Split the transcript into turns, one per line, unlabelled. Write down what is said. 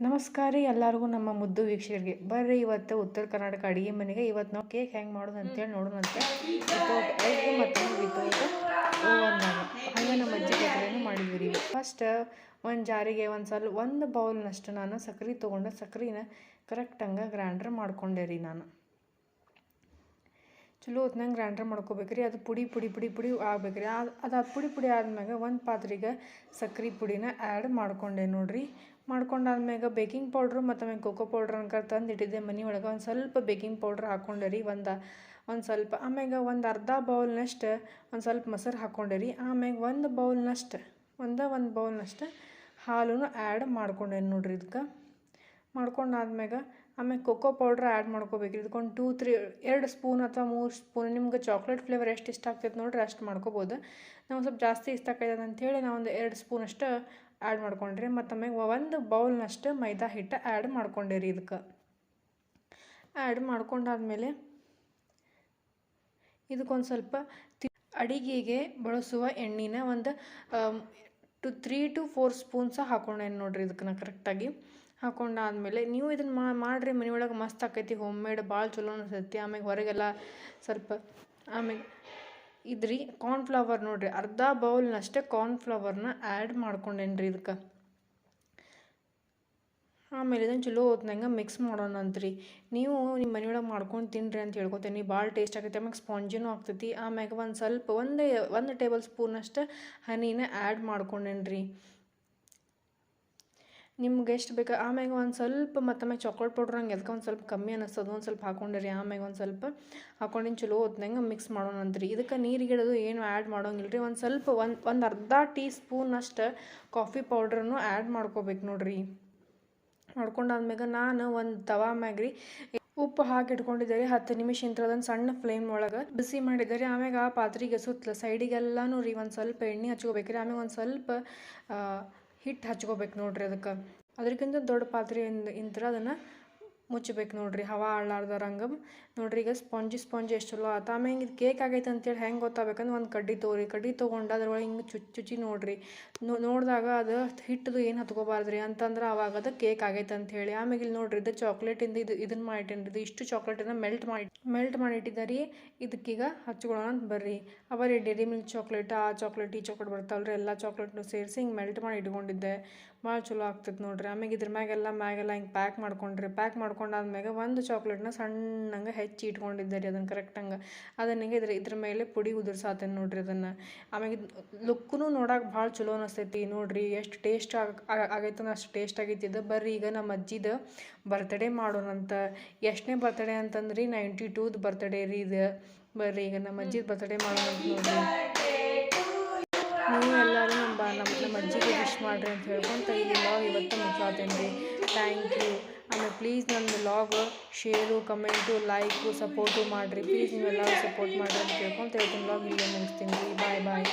ನಮಸ್ಕಾರ ರೀ ಎಲ್ಲರಿಗೂ ನಮ್ಮ ಮುದ್ದು ವೀಕ್ಷಕರಿಗೆ. ಬರ್ರಿ ಇವತ್ತು ಉತ್ತರ ಕರ್ನಾಟಕ ಅಡುಗೆ ಮನೆಗೆ ಇವತ್ತು ನಾವು ಕೇಕ್ ಹೆಂಗೆ ಮಾಡೋದು ಅಂತೇಳಿ ನೋಡೋಣಂತೆ ವಿತೌಟ್ ಎಗ್ ಮತ್ತು ವಿತೌಟ್ ಓವನ್ನಾಗ ಹಾಗೆ ನಮ್ಮ ಅಜ್ಜಿ ಕೈಲೇನು ಮಾಡಿದ್ವಿ ರೀ. ಫಸ್ಟ್ ಒಂದು ಜಾರಿಗೆ ಒಂದು ಸಲ, ಒಂದು ಬೌಲ್ನಷ್ಟು ನಾನು ಸಕ್ರೆ ತೊಗೊಂಡು ಸಕ್ರೆನ ಕರೆಕ್ಟಂಗೆ ಗ್ರ್ಯಾಂಡ್ರ್ ಮಾಡ್ಕೊಂಡೆ ರೀ ನಾನು. ಚಲೋ ಹೊತ್ನಂಗೆ ಗ್ರ್ಯಾಂಡ್ರ್ ಮಾಡ್ಕೋಬೇಕು ರೀ ಅದು ಪುಡಿ ಪುಡಿ ಪುಡಿ ಪುಡಿ ಆಗ್ಬೇಕು ರೀ ಅದು ಅದು ಪುಡಿ ಪುಡಿ ಆದ್ಮ್ಯಾಗ ಒಂದು ಪಾತ್ರೆಗೆ ಸಕ್ರೆ ಪುಡಿನ ಆ್ಯಡ್ ಮಾಡ್ಕೊಂಡೆ ನೋಡಿರಿ. ಮಾಡ್ಕೊಂಡಾದ್ಮ್ಯಾಗ ಬೇಕಿಂಗ್ ಪೌಡ್ರು ಮತ್ತು ಆಮೇಲೆ ಕೋಕೋ ಪೌಡ್ರ್ ಅಂತ ತಂದು ಇಟ್ಟಿದ್ದೆ ಮನೆ ಒಳಗೆ. ಒಂದು ಸ್ವಲ್ಪ ಬೇಕಿಂಗ್ ಪೌಡ್ರ್ ಹಾಕ್ಕೊಂಡೆ ರೀ, ಒಂದು ಒಂದು ಸ್ವಲ್ಪ. ಆಮ್ಯಾಗ ಒಂದು ಅರ್ಧ ಬೌಲ್ನಷ್ಟು ಒಂದು ಸ್ವಲ್ಪ ಮೊಸರು ಹಾಕ್ಕೊಂಡೆ ರೀ. ಆಮ್ಯಾಗ ಒಂದು ಬೌಲ್ನಷ್ಟು ಒಂದು ಒಂದು ಬೌಲ್ನಷ್ಟು ಹಾಲೂ ಆ್ಯಡ್ ಮಾಡ್ಕೊಂಡೆ ನೋಡಿರಿ ಇದಕ್ಕೆ ಮಾಡ್ಕೊಂಡಾದ್ಮ್ಯಾಗ ಆಮೇಲೆ ಕೋಕೋ ಪೌಡ್ರ್ ಆ್ಯಡ್ ಮಾಡ್ಕೋಬೇಕು ಇದಕ್ಕೊಂದು ಟೂ ತ್ರೀ ಎರಡು ಸ್ಪೂನ್ ಅಥವಾ ಮೂರು ಸ್ಪೂನ್ ನಿಮ್ಗೆ ಚಾಕ್ಲೇಟ್ ಫ್ಲೇವರ್ ಎಷ್ಟು ಇಷ್ಟ ಆಗ್ತೈತೆ ನೋಡ್ರಿ ಅಷ್ಟು ಮಾಡ್ಕೋಬೋದು. ನಾವು ಸ್ವಲ್ಪ ಜಾಸ್ತಿ ಇಷ್ಟ ಆಗ್ತೈತೆ ಅಂಥೇಳಿ ಒಂದು ಎರಡು ಸ್ಪೂನಷ್ಟು ಆ್ಯಡ್ ಮಾಡ್ಕೊಂಡ್ರಿ. ಮತ್ತು ಆಮ್ಯಾಗ ಒಂದು ಬೌಲ್ನಷ್ಟು ಮೈದಾ ಹಿಟ್ಟು ಆ್ಯಡ್ ಮಾಡ್ಕೊಂಡಿರಿ ಇದಕ್ಕೆ ಆ್ಯಡ್ ಮಾಡ್ಕೊಂಡಾದ್ಮೇಲೆ ಇದಕ್ಕೊಂದು ಸ್ವಲ್ಪ ಅಡಿಗೆಗೆ ಬಳಸುವ ಎಣ್ಣೆನ ಒಂದು two three two four spoons ಹಾಕೊಂಡೆ ನೋಡ್ರಿ ಇದಕ್ಕೆ ನಾ ಕರೆಕ್ಟಾಗಿ ಹಾಕೊಂಡಾದ್ಮೇಲೆ ನೀವು ಇದನ್ನು ಮಾಡಿರಿ ಮನೆ ಒಳಗೆ ಮಸ್ತ್ ಆಕೈತಿ ಹೋಮ್ ಮೇಡ್ ಭಾಳ ಚಲೋ ಅನಿಸ್ತೈತಿ. ಆಮ್ಯಾಗ ಹೊರಗೆಲ್ಲ ಸ್ವಲ್ಪ, ಆಮ್ಯಾಗ ಇದ್ರಿ ಕಾರ್ನ್ಫ್ಲವರ್ ನೋಡಿರಿ, ಅರ್ಧ ಬೌಲ್ನಷ್ಟೇ ಕಾರ್ನ್ಫ್ಲವರ್ನ ಆ್ಯಡ್ ಮಾಡ್ಕೊಂಡೇನಿ ರೀ ಇದಕ್ಕೆ ಆಮೇಲೆ ಇದನ್ನು ಚಲೋ ಹೊತ್ನಂಗೆ ಮಿಕ್ಸ್ ಮಾಡೋಣ ಅಂತ್ರಿ. ನೀವು ನಿಮ್ಮ ಮನೆಯೊಳಗೆ ಮಾಡ್ಕೊಂಡು ತಿನ್ನಿರಿ ಅಂತ ಹೇಳ್ಕೊತೀನಿ. ಭಾಳ ಟೇಸ್ಟ್ ಆಗೈತೆ ಆಮ್ಯಾಗ ಸ್ಪಾಂಜಿನೂ ಆಗ್ತೈತಿ. ಆಮ್ಯಾಗ ಒಂದು ಸ್ವಲ್ಪ, ಒಂದು ಒಂದು ಟೇಬಲ್ ಸ್ಪೂನಷ್ಟು ಹನಿನ ಆ್ಯಡ್ ಮಾಡ್ಕೊಂಡೇನಿ ರೀ ನಿಮ್ಗೆ ಎಷ್ಟು ಬೇಕು? ಆಮ್ಯಾಗ ಒಂದು ಸ್ವಲ್ಪ ಮತ್ತೊಮ್ಮೆ ಚಾಕ್ಲೇಟ್ ಪೌಡ್ರ್ ಹಂಗೆ ಎದಕ್ಕೆ ಒಂದು ಸ್ವಲ್ಪ ಕಮ್ಮಿ ಅನ್ನಿಸ್ತದ ಒಂದು ಸ್ವಲ್ಪ ಹಾಕೊಂಡಿರಿ. ಆಮ್ಯಾಗ ಒಂದು ಸ್ವಲ್ಪ ಹಾಕೊಂಡಿನ ಚಲೋ ಹೊತ್ನಂಗೆ ಮಿಕ್ಸ್ ಮಾಡೋಣ ರೀ ಇದಕ್ಕೆ ನೀರಿಗಿಡೋದು ಏನು ಆ್ಯಡ್ ಮಾಡೋಂಗಿಲ್ಲ ರೀ ಒಂದು ಸ್ವಲ್ಪ ಒಂದು ಒಂದು ಅರ್ಧ ಟೀ ಸ್ಪೂನಷ್ಟು ಕಾಫಿ ಪೌಡ್ರನ್ನು ಆ್ಯಡ್ ಮಾಡ್ಕೋಬೇಕು ನೋಡ್ರಿ. ಮಾಡ್ಕೊಂಡಾದ್ಮ್ಯಾಗ ನಾನು ಒಂದು ತವಾ ಮ್ಯಾಗ ರೀ ಉಪ್ಪು ಹಾಕಿ ಇಟ್ಕೊಂಡಿದ್ದಾರೆ. ಹತ್ತು ನಿಮಿಷ ಅದನ್ನು ಸಣ್ಣ ಫ್ಲೇಮ್ ಒಳಗೆ ಬಿಸಿ ಮಾಡಿದ್ದಾರೆ. ಆಮ್ಯಾಗ ಆ ಪಾತ್ರೆಗೆ ಸುತ್ತಲ ಸೈಡಿಗೆಲ್ಲನೂ ರೀ ಒಂದು ಸ್ವಲ್ಪ ಎಣ್ಣೆ ಹಚ್ಕೋಬೇಕ್ರಿ. ಆಮ್ಯಾಗ ಒಂದು ಸ್ವಲ್ಪ ಹಿಟ್ಟು ಹಚ್ಕೋಬೇಕು ನೋಡ್ರಿ ಅದಕ್ಕೆ. ಅದಕ್ಕಿಂತ ದೊಡ್ಡ ಪಾತ್ರೆಯಿಂದ ಇಂತ್ರ ಅದನ್ನು ಮುಚ್ಚಬೇಕು ನೋಡ್ರಿ, ಹವಾ ಆಡ್ಲಾರ್ದಾರಂಗೆ ನೋಡ್ರಿ ಈಗ ಸ್ಪಂಜ್ ಸ್ಪಂಜ್ ಎಷ್ಟು ಚಲೋ ಆತ. ಆಮೇಲೆ ಇದು ಕೇಕ್ ಆಗೈತೆ ಅಂತೇಳಿ ಹೆಂಗೆ ಗೊತ್ತಾಗಬೇಕಂದ್ರೆ ಒಂದು ಕಡ್ಡಿ ತೊಗೊರಿ ಕಡ್ಡಿ ತೊಗೊಂಡು ಅದ್ರೊಳಗೆ ಹಿಂಗೆ ಚುಚ್ಚಿ ಚುಚ್ಚಿ ನೋಡ್ರಿ. ನೋಡಿದಾಗ ಅದು ಹಿಟ್ಟದು ಏನು ಹತ್ಕೋಬಾರ್ದ್ರಿ ಅಂತಂದ್ರೆ ಅವಾಗ ಅದು ಕೇಕ್ ಆಗೈತೆ ಅಂಥೇಳಿ ಆಮೇಲೆ ಇಲ್ಲಿ ನೋಡ್ರಿ ಇದು ಚಾಕ್ಲೇಟಿಂದ ಇದು ಇದನ್ನು ಮಾಡಿಟ್ಟೇನ್ರಿ. ಇದು ಇಷ್ಟು ಚಾಕ್ಲೇಟನ್ನು ಮೆಲ್ಟ್ ಮಾಡಿ ಮೆಲ್ಟ್ ಮಾಡಿಟ್ಟಿದ್ದಾರೆ ಇದಕ್ಕೀಗ ಹಚ್ಕೊಳ್ಳೋಣ ಅಂತ ಬರ್ರಿ. ಅವರಿ ಡೈರಿ ಮಿಲ್ಕ್ ಚಾಕ್ಲೇಟ್ ಆ ಚಾಕ್ಲೇಟ್ ಈ ಚಾಕ್ಲೇಟ್ ಬರ್ತಾವಲ್ರಿ. ಎಲ್ಲ ಚಾಕ್ಲೇಟ್ನು ಸೇರಿಸಿ ಹಿಂಗೆ ಮೆಲ್ಟ್ ಮಾಡಿ ಇಟ್ಕೊಂಡಿದ್ದೆ. ಭಾಳ ಚಲೋ ಆಗ್ತದೆ ನೋಡ್ರಿ. ಆಮೇಲೆ ಇದ್ರ ಮ್ಯಾಗೆಲ್ಲ ಮ್ಯಾಗೆಲ್ಲ ಹಿಂಗೆ ಪ್ಯಾಕ್ ಮಾಡ್ಕೊಂಡ್ರಿ. ಪ್ಯಾಕ್ ಮಾಡ್ಕೊಂಡಾದ್ಮ್ಯಾಗ ಒಂದು ಚಾಕ್ಲೇಟ್ನ ಸಣ್ಣಂಗೆ ಹೆಚ್ಚಿ ಇಟ್ಕೊಂಡಿದ್ದೆ ರೀ ಅದನ್ನು ಕರೆಕ್ಟಂಗೆ ಅದನ್ನ ಇದ್ರ ಇದ್ರ ಮೇಲೆ ಪುಡಿ ಉದುರ್ಸಾತೇನೆ ನೋಡ್ರಿ ಅದನ್ನು. ಆಮೇಲೆ ಲುಕ್ಕೂ ನೋಡಕ್ಕೆ ಭಾಳ ಚಲೋ ಅನಿಸ್ತೈತಿ ನೋಡ್ರಿ. ಎಷ್ಟು ಟೇಸ್ಟ್ ಆಗ ಆಗೈತಂದ್ರೆ ಅಷ್ಟು ಟೇಸ್ಟ್ ಆಗೈತಿ. ಇದು ಬರ್ರಿ ಈಗ ನಮ್ಮ ಅಜ್ಜಿದ ಬರ್ತಡೇ ಮಾಡೋಣಂತ. ಎಷ್ಟನೇ ಬರ್ತಡೇ ಅಂತಂದ್ರಿ ನೈಂಟಿ ಟೂದು ಬರ್ತಡೇ ರೀ ಇದು. ಬರ್ರಿ ಈಗ ನಮ್ಮ ಅಜ್ಜಿದ ಬರ್ತಡೇ ಮಾಡೋಣ ಅಂತ ನೋಡ್ರಿ. ನೀವು ಎಲ್ಲರೂ ನಮ್ಮ ನಮ್ಮ ನಮ್ಮ ಅಜ್ಜಿಗೆ ವಿಶ್ ಮಾಡಿರಿ ಅಂತ ಹೇಳ್ಕೊಂತ ಲಾಗ್ ಇವತ್ತು ಮುಗಿಸಾತೇನೆ ರೀ ಥ್ಯಾಂಕ್ ಯು ಆಮೇಲೆ ಪ್ಲೀಸ್ ನನ್ನ log share comment like support ಮಾಡಿರಿ. ಪ್ಲೀಸ್ ನೀವೆಲ್ಲರೂ ಸಪೋರ್ಟ್ ಮಾಡಿರಿ ಅಂತ ಕೇಳ್ಕೊಂತ ಹೇಳ್ತೀನಿ ಲಾಗ್ ಇಲ್ಲೇ ಮುಗಿಸ್ತೀನಿ. ಬಾಯ್ ಬಾಯ್